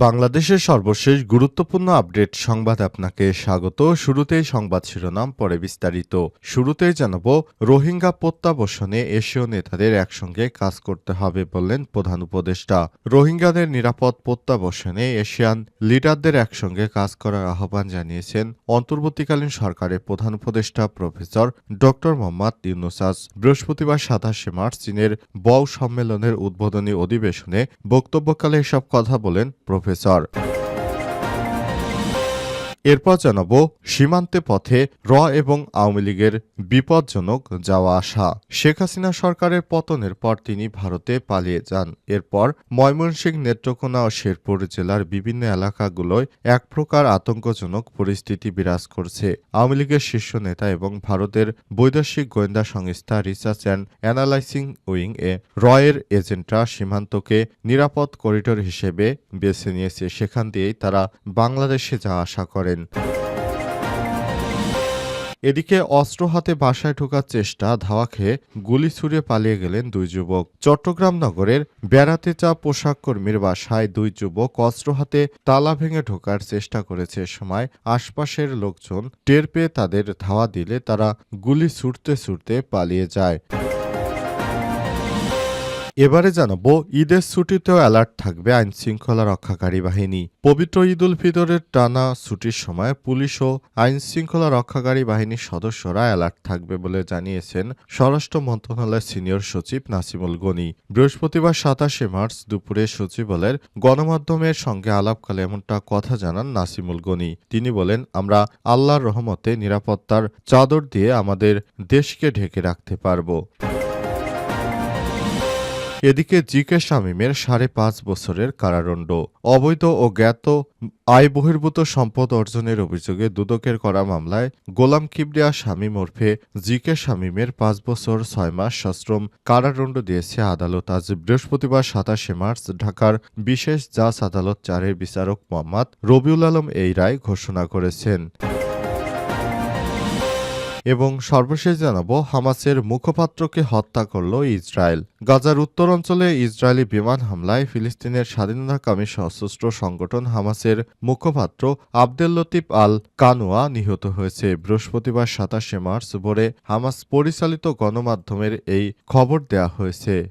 বাংলাদেশের সর্বশেষ গুরুত্বপূর্ণ আপডেট সংবাদ আপনাকে স্বাগত। শুরুতেই সংবাদ শিরোনাম, পরে বিস্তারিত। শুরুতেই জানাব, রোহিঙ্গা প্রত্যাবর্ষণে এশীয় নেতাদের একসঙ্গে কাজ করতে হবে বললেন প্রধান উপদেষ্টা। রোহিঙ্গাদের নিরাপদ প্রত্যাবর্ষণে এশিয়ান লিডারদের একসঙ্গে কাজ করার আহ্বান জানিয়েছেন অন্তর্বর্তীকালীন সরকারের প্রধান উপদেষ্টা প্রফেসর ড মোহাম্মদ ইউনুসাস বৃহস্পতিবার সাতাশে মার্চ চীনের বউ সম্মেলনের উদ্বোধনী অধিবেশনে বক্তব্যকালে এসব কথা বলেন প্রফেসর এরপর জানাব সীমান্তে পথে র এবং আওয়ামী লীগের বিপজ্জনক যাওয়া আসা। শেখ হাসিনা সরকারের পতনের পর তিনি ভারতে পালিয়ে যান। এরপর ময়মনসিংহ, নেত্রকোনা ও শেরপুর জেলার বিভিন্ন এলাকাগুলোয় এক প্রকার আতঙ্কজনক পরিস্থিতি বিরাজ করছে। আওয়ামী লীগের শীর্ষ নেতা এবং ভারতের বৈদেশিক গোয়েন্দা সংস্থা রিসার্চ অ্যান্ড অ্যানালাইসিং উইং এ রয়ের এজেন্টরা সীমান্তকে নিরাপদ করিডোর হিসেবে বেছে নিয়েছে। সেখান দিয়েই তারা বাংলাদেশে যাওয়া আসা করেন। এদিকে অস্ত্র হাতে বাসায় ঢোকার চেষ্টা, ধাওয়া খেয়ে গুলি ছুড়ে পালিয়ে গেলেন দুই যুবক। চট্টগ্রাম নগরের বেড়াতে চা পোশাক কর্মীর বাসায় দুই যুবক অস্ত্র হাতে তালা ভেঙে ঢোকার চেষ্টা করেছে। সময় আশপাশের লোকজন টের পেয়ে তাদের ধাওয়া দিলে তারা গুলি ছুটতে ছুটতে পালিয়ে যায়। এবারে জানাব, ঈদের ছুটিতেও অ্যালার্ট থাকবে আইন শৃঙ্খলা রক্ষাকারী বাহিনী। পবিত্র ঈদ উল ফিতরের টানা ছুটির সময় পুলিশ ও আইন শৃঙ্খলা রক্ষাকারী বাহিনীর সদস্যরা অ্যালার্ট থাকবে বলে জানিয়েছেন স্বরাষ্ট্র মন্ত্রণালয়ের সিনিয়র সচিব নাসিমুল গনি। বৃহস্পতিবার সাতাশে মার্চ দুপুরে সচিবালয়ের গণমাধ্যমের সঙ্গে আলাপকালে এমনটা কথা জানান নাসিমুল গনি। তিনি বলেন, আমরা আল্লাহর রহমতে নিরাপত্তার চাদর দিয়ে আমাদের দেশকে ঢেকে রাখতে পারব। এদিকে জিকে শামীমের সাড়ে পাঁচ বছরের কারাদণ্ড। অবৈধ ও জ্ঞাত আয় বহির্ভূত সম্পদ অর্জনের অভিযোগে দুদকের করা মামলায় গোলাম কিবরিয়া শামীম ওরফে জিকে শামীমের পাঁচ বছর ছয় মাস সশ্রম কারাদণ্ড দিয়েছে আদালত। আজ বৃহস্পতিবার সাতাশে মার্চ ঢাকার বিশেষ জাজ আদালত চারের বিচারক মোহাম্মদ রবিউল আলম এই রায় ঘোষণা করেছেন। এবং সর্বশেষ জানাব, হামাসের মুখপাত্রকে হত্যা করল ইসরায়েল। গাজার উত্তর অঞ্চলে ইসরায়েলি বিমান হামলায় ফিলিস্তিনের স্বাধীনতাকামী সশস্ত্র সংগঠন হামাসের মুখপাত্র আবদেল লতিফ আল কানুয়া নিহত হয়েছে। বৃহস্পতিবার সাতাশে মার্চ ভোরে হামাস পরিচালিত গণমাধ্যমের এই খবর দেয়া হয়েছে।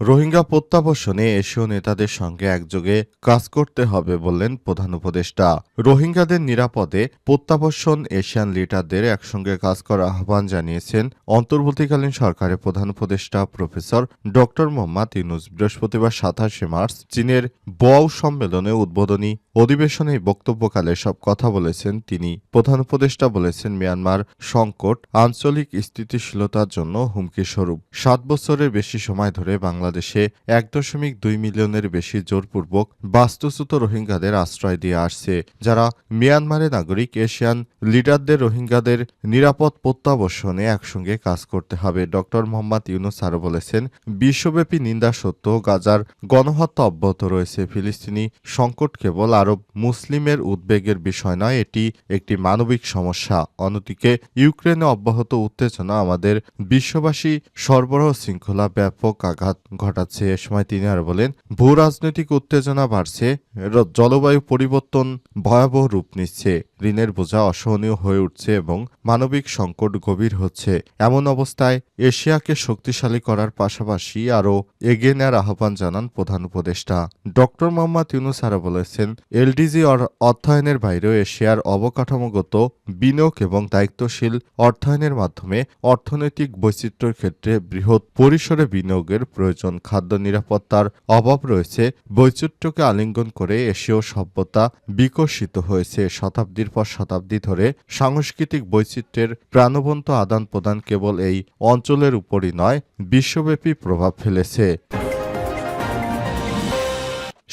রোহিঙ্গা প্রত্যাবর্ষণে এশীয় নেতাদের সঙ্গে একযোগে কাজ করতে হবে বললেন প্রধান উপদেষ্টা। রোহিঙ্গাদের নিরাপদে প্রত্যাবর্ষণ এশিয়ান লিডারদের একসঙ্গে কাজ করার আহ্বান জানিয়েছেন অন্তর্বর্তীকালীন সরকারের প্রধান উপদেষ্টা প্রফেসর ড. মোহাম্মদ ইউনুস। বৃহস্পতিবার সাতাশে মার্চ চীনের বউ সম্মেলনে উদ্বোধনী অধিবেশনে বক্তব্যকালে সব কথা বলেছেন তিনি। প্রধান উপদেষ্টা বলেছেন, মিয়ানমার সংকট আঞ্চলিক স্থিতিশীলতার জন্য হুমকি স্বরূপ সাত বছরের বেশি সময় ধরে বাংলাদেশে এক দশমিক দুই মিলিয়নের বেশি জোরপূর্বক বাস্তুচ্যুত রোহিঙ্গাদের আশ্রয় দিয়ে আসছে, যারা মিয়ানমারের নাগরিক, এশিয়ান লিডারদের রোহিঙ্গাদের নিরাপদ প্রত্যাবর্ষণে একসঙ্গে কাজ করতে হবে। ড. মোহাম্মদ ইউনুস আরও বলেছেন, বিশ্বব্যাপী নিন্দা সত্ত্বেও গাজার গণহত্যা অব্যাহত রয়েছে। ফিলিস্তিনি সংকট কেবল আরব মুসলিমের উদ্বেগের বিষয় নয়, এটি একটি মানবিক সমস্যা। অন্যদিকে, ইউক্রেনে অব্যাহত উত্তেজনা আমাদের বিশ্ববাসী সরবরাহ শৃঙ্খলা ব্যাপক আঘাত ঘটাচ্ছে। এ সময় তিনি আর বলেন ভূ রাজনৈতিক উত্তেজনা বাড়ছে জলবায়ু পরিবর্তন ভয়াবহ রূপ নিচ্ছে, ঋণের বোঝা অসহনীয় হয়ে উঠছে এবং মানবিক সংকট গভীর হচ্ছে। এমন অবস্থায় এশিয়াকে শক্তিশালী করার পাশাপাশি আরও এগিয়ে নেওয়ার আহ্বান জানান প্রধান উপদেষ্টা। ডক্টর মোহাম্মদ ইউনুস আরও বলেছেন এলডিজি অর্থায়নের বাইরেও এশিয়ার অবকাঠামোগত বিনিয়োগ এবং দায়িত্বশীল অর্থায়নের মাধ্যমে অর্থনৈতিক বৈচিত্র্যের ক্ষেত্রে বৃহৎ পরিসরে বিনিয়োগের প্রয়োজন প্রয়োজন খাদ্য নিরাপত্তার অভাব রয়েছে, বৈচিত্র্যকে আলিঙ্গন করে এশীয় সভ্যতা বিকশিত হয়েছে। শতাব্দীর পর শতাব্দী ধরে সাংস্কৃতিক বৈচিত্র্যের প্রাণবন্ত আদান প্রদান কেবল এই অঞ্চলের উপরই নয়, বিশ্বব্যাপী প্রভাব ফেলেছে।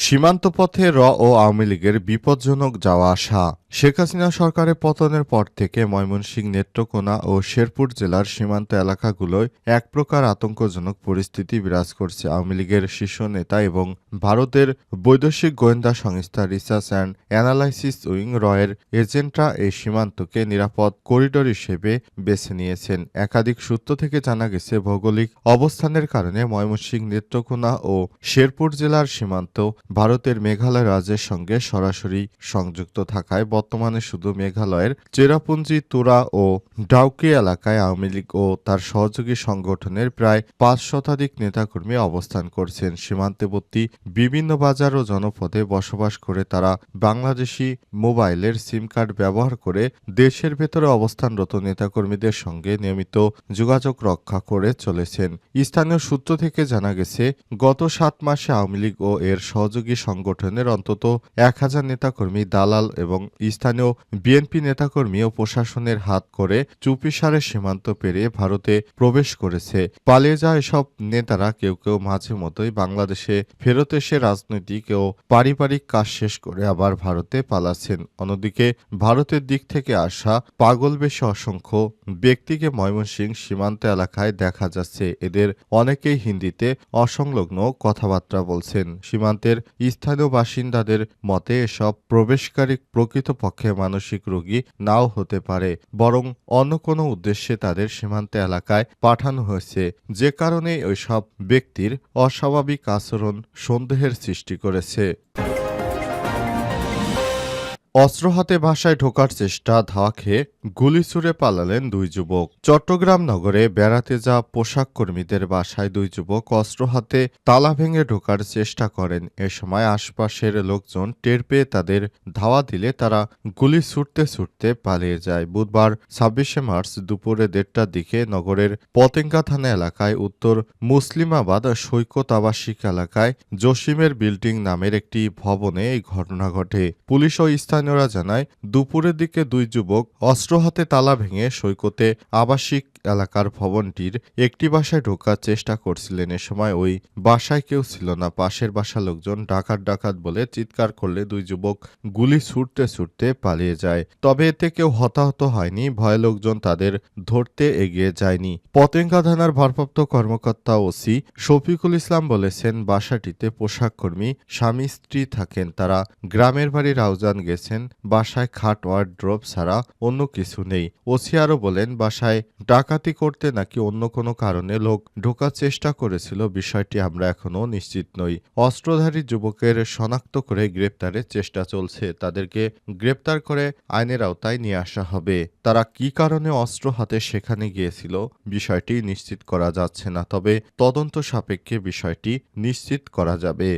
সীমান্ত পথে র ও আওয়ামী লীগের বিপজ্জনক যাওয়া আসা শেখ হাসিনা সরকারের পতনের পর থেকে ময়মনসিংহ নেত্রকোনা ও শেরপুর জেলার সীমান্ত এলাকাগুলোয় এক প্রকার আতঙ্কজনক পরিস্থিতি বিরাজ করছে আওয়ামী লীগের শীর্ষ নেতা এবং ভারতের বৈদেশিক গোয়েন্দা সংস্থা রিসার্চ অ্যান্ড অ্যানালাইসিস উইং রয়ের এজেন্টরা এই সীমান্তকে নিরাপদ করিডোর হিসেবে বেছে নিয়েছেন। একাধিক সূত্র থেকে জানা গেছে, ভৌগোলিক অবস্থানের কারণে ময়মনসিংহ নেত্রকোনা ও শেরপুর জেলার সীমান্ত ভারতের মেঘালয় রাজ্যের সঙ্গে সরাসরি সংযুক্ত থাকায় বর্তমানে শুধু মেঘালয়ের চেরাপুঞ্জি, তুরা ও ডাউকি এলাকায় আওয়ামী লীগ ও তার সহযোগী সংগঠনের প্রায় পাঁচ শতাধিক নেতাকর্মী অবস্থান করছেন। সীমান্তবর্তী বিভিন্ন বাজার ও জনপদে বসবাস করে তারা বাংলাদেশি মোবাইলের সিম কার্ড ব্যবহার করে দেশের ভেতরে অবস্থানরত নেতাকর্মীদের সঙ্গে নিয়মিত যোগাযোগ রক্ষা করে চলেছেন। স্থানীয় সূত্র থেকে জানা গেছে, গত সাত মাসে আওয়ামী লীগ ও এর সহযোগী সংগঠনের অন্তত এক হাজার নেতাকর্মী দালাল এবং স্থানীয় বিএনপি নেতাকর্মী ও প্রশাসনের হাত করে চুপিসারে সীমান্ত পেরিয়ে ভারতে প্রবেশ করেছে। পালিয়ে যাওয়া এসব নেতারা কেউ কেউ মাঝে মতোই বাংলাদেশে ফেরত এসে রাজনৈতিক ও পারিবারিক কাজ শেষ করে আবার ভারতে পালাচ্ছেন। অন্যদিকে ভারতের দিক থেকে আসা পাগল বেশি অসংখ্য ব্যক্তিকে ময়মনসিংহ সীমান্ত এলাকায় দেখা যাচ্ছে। এদের অনেকেই হিন্দিতে অসংলগ্ন কথাবার্তা বলছেন। সীমান্তের স্থানীয় বাসিন্দাদের মতে এসব প্রবেশকারী প্রকৃতপক্ষে মানসিক রোগী নাও হতে পারে, বরং অন্য কোনো উদ্দেশ্যে তাদের সীমান্ত এলাকায় পাঠানো হয়েছে। যে কারণে ওইসব ব্যক্তির অস্বাভাবিক আচরণ সন্দেহের সৃষ্টি করেছে। অস্ত্র হাতে বাসায় ঢোকার চেষ্টা, ধাওয়া খেয়ে গুলি ছুড়ে পালালেন দুই যুবক। চট্টগ্রাম নগরে বেড়াতে যা পোশাক কর্মীদের বাসায় দুই যুবক অস্ত্র হাতে তালা ভেঙে ঢোকার চেষ্টা করেন। এ সময় আশপাশের লোকজন টের পেয়ে তাদের ধাওয়া দিলে তারা গুলি ছুটতে ছুটতে পালিয়ে যায়। বুধবার ছাব্বিশে মার্চ দুপুরে দেড়টার দিকে নগরের পতেঙ্গা থানা এলাকায় উত্তর মুসলিমাবাদ সৈকত আবাসিক এলাকায় জসিমের বিল্ডিং নামের একটি ভবনে এই ঘটনা ঘটে। পুলিশ ও স্থানীয়রা জানায় দুপুরের দিকে দুই যুবক অস্ত্র হাতে তালা ভেঙে সৈকতে আবাসিক এলাকার ভবনটির একটি বাসায় ঢোকার চেষ্টা করছিলেন। এ সময় ওই বাসায় কেউ ছিল না। পাশের বাসা লোকজন ডাকাত ডাকাত বলে চিৎকার করলে দুই যুবক গুলি ছুটতে ছুটতে পালিয়ে যায়। তবে এতে কেউ হতাহত হয়নি। ভয় লোকজন তাদের ধরতে এগিয়ে যায়নি। পতেঙ্গা থানার ভারপ্রাপ্ত কর্মকর্তা ওসি শফিকুল ইসলাম বলেছেন, বাসাটিতে পোশাক কর্মী স্বামী স্ত্রী থাকেন। তারা গ্রামের বাড়ি রাউজান গেছেন। বাসায় খাট, ওয়ার্ড্রোব ছাড়া অন্য কিছু নেই। ওসি আরও বলেন, বাসায় ডাকাতি করতে নাকি অন্য কোনো কারণে লোক ঢোকার চেষ্টা করেছিল, বিষয়টি আমরা এখনও নিশ্চিত নই। অস্ত্রধারী যুবকের শনাক্ত করে গ্রেপ্তারের চেষ্টা চলছে। তাদেরকে গ্রেপ্তার করে আইনের আওতায় নিয়ে আসা হবে। তারা কি কারণে অস্ত্র হাতে সেখানে গিয়েছিল, বিষয়টি নিশ্চিত করা যাচ্ছে না, তবে তদন্ত সাপেক্ষে বিষয়টি নিশ্চিত করা যাবে।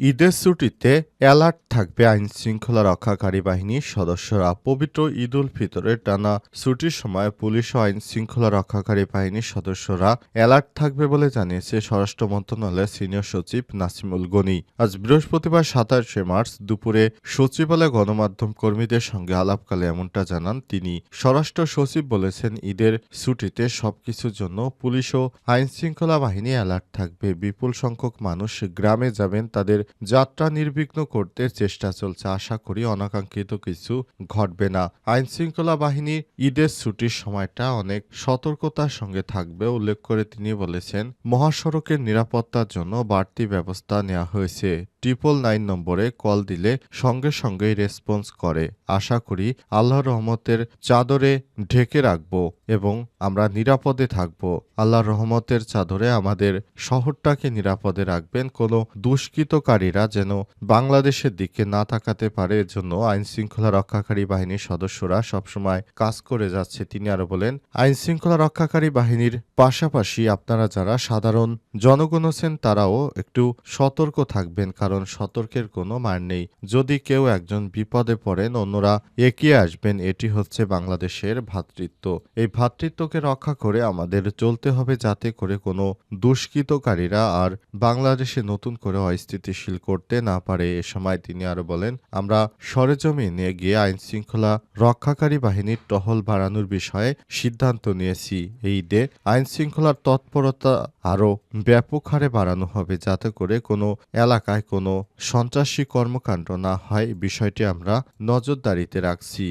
ঈদের ছুটিতে অ্যালার্ট থাকবে আইন শৃঙ্খলা রক্ষাকারী বাহিনীর সদস্যরা। পবিত্র ঈদ উল ফিতরের টানা ছুটির সময় পুলিশ ও আইন শৃঙ্খলা রক্ষাকারী বাহিনীর সদস্যরা অ্যালার্ট থাকবে বলে জানিয়েছে স্বরাষ্ট্র মন্ত্রণালয়ের সিনিয়র সচিব নাসিমুল গনি। আজ বৃহস্পতিবার সাতাশে মার্চ দুপুরে সচিবালয় গণমাধ্যম কর্মীদের সঙ্গে আলাপকালে এমনটা জানান তিনি। স্বরাষ্ট্র সচিব বলেছেন, ঈদের ছুটিতে সবকিছুর জন্য পুলিশ ও আইন শৃঙ্খলা বাহিনী অ্যালার্ট থাকবে। বিপুল সংখ্যক মানুষ গ্রামে যাবেন, তাদের যাত্রা নির্বিঘ্ন করতে চেষ্টা চলছে। আশা করি অনাকাঙ্ক্ষিত কিছু ঘটবে না। আইন শৃঙ্খলা বাহিনী ঈদের ছুটির সময়টা অনেক সতর্কতার সঙ্গে থাকবে, উল্লেখ করে তিনি বলেছেন। মহাসড়কের নিরাপত্তার জন্য বাড়তি ব্যবস্থা নেওয়া হয়েছে। ট্রিপল নাইন নম্বরে কল দিলে সঙ্গে সঙ্গেই রেসপন্স করে। আশা করি আল্লাহর রহমতের চাদরে ঢেকে রাখব এবং আমরা নিরাপদে থাকব। আল্লাহর রহমতের চাদরে আমাদের শহরটাকে নিরাপদে রাখবেন। কোনো দুষ্কৃতকারীরা যেন বাংলাদেশের দিকে না তাকাতে পারে, এজন্য আইন শৃঙ্খলা রক্ষাকারী বাহিনীর সদস্যরা সবসময় কাজ করে যাচ্ছে। তিনি আরও বলেন আইন শৃঙ্খলা রক্ষাকারী বাহিনীর পাশাপাশি আপনারা যারা সাধারণ জনগণ আছেন, তারাও একটু সতর্ক থাকবেন কারণ কারণ সতর্কের কোনো মার নেই। যদি কেউ একজন বিপদে পড়েন, অন্যরা এগিয়ে আসবেন, এটি হচ্ছে বাংলাদেশের ভ্রাতৃত্ব এই ভ্রাতৃত্বকে রক্ষা করে আমাদের চলতে হবে যাতে করে কোনো দুষ্কৃতকারীরা আর বাংলাদেশে নতুন করে অস্থিতিশীল করতে না পারে। এ সময় তিনি আরও বলেন, আমরা সরেজমিনে গিয়ে আইন শৃঙ্খলা রক্ষাকারী বাহিনীর টহল বাড়ানোর বিষয়ে সিদ্ধান্ত নিয়েছি। এই ঈদে আইন শৃঙ্খলার তৎপরতা আরও ব্যাপক হারে বাড়ানো হবে যাতে করে কোনো এলাকায় কোনো সন্ত্রাসী কর্মকাণ্ড না হয় বিষয়টি আমরা নজরদারিতে রাখছি।